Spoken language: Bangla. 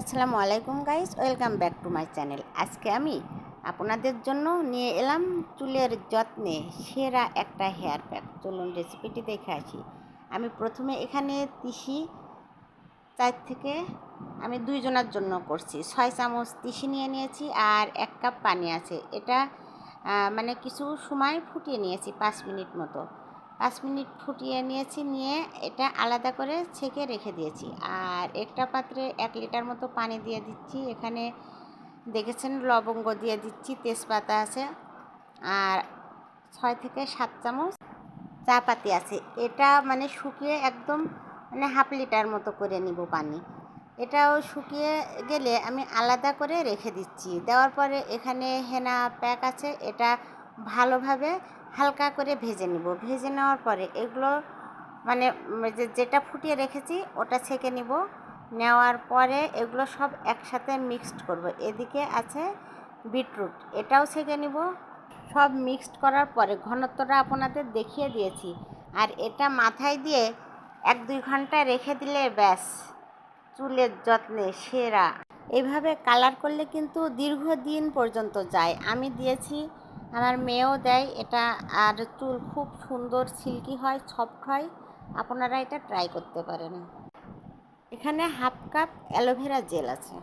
আসসালামু আলাইকুম guys, welcome back to my channel. আজকে আমি আপনাদের জন্য নিয়ে এলাম চুলের যত্নে সেরা একটা হেয়ার প্যাক। চলুন রেসিপিটি দেখে আসি। আমি প্রথমে এখানে তিসি চার থেকে আমি দুইজনার জন্য করছি। ছয় চামচ তিসি নিয়ে নিয়েছি আর এক কাপ পানি আছে। এটা মানে কিছু সময় ফুটিয়ে নিয়েছি পাঁচ মিনিট মতো। পাঁচ মিনিট ফুটিয়ে নিয়েছি, নিয়ে এটা আলাদা করে ছেঁকে রেখে দিয়েছি। আর একটা পাত্রে এক লিটার মতো পানি দিয়ে দিচ্ছি। এখানে দেখেছেন লবঙ্গ দিয়ে দিচ্ছি, তেজপাতা আছে আর ছয় থেকে সাত চামচ চা পাতি আছে। এটা মানে শুকিয়ে একদম মানে হাফ লিটার মতো করে নিব পানি। এটাও শুকিয়ে গেলে আমি আলাদা করে রেখে দিচ্ছি। দেওয়ার পরে এখানে হেনা প্যাক আছে, এটা ভালোভাবে হালকা করে ভেজে নিব। ভেজে নেওয়ার পরে এগুলো মানে যেটা ফুটিয়ে রেখেছি ওটা ছেঁকে নিব। নেওয়ার পরে এগুলো সব একসাথে মিক্সড করব। এদিকে আছে বিটরুট, এটাও ছেঁকে নিব। সব মিক্সড করার পরে ঘনত্বটা আপনাদের দেখিয়ে দিয়েছি। আর এটা মাথায় দিয়ে এক দুই ঘণ্টা রেখে দিলে ব্যাস, চুলের যত্নে সেরা। এভাবে কালার করলে কিন্তু দীর্ঘদিন পর্যন্ত যায়। আমি দিয়েছি আমার মেয়েও দেয়, এটা আর চুল খুব সুন্দর সিল্কি হয় সফট হয়, আপনারা এটা ট্রাই করতে পারেন। এখানে হাফ কাপ অ্যালোভেরা জেল আছে।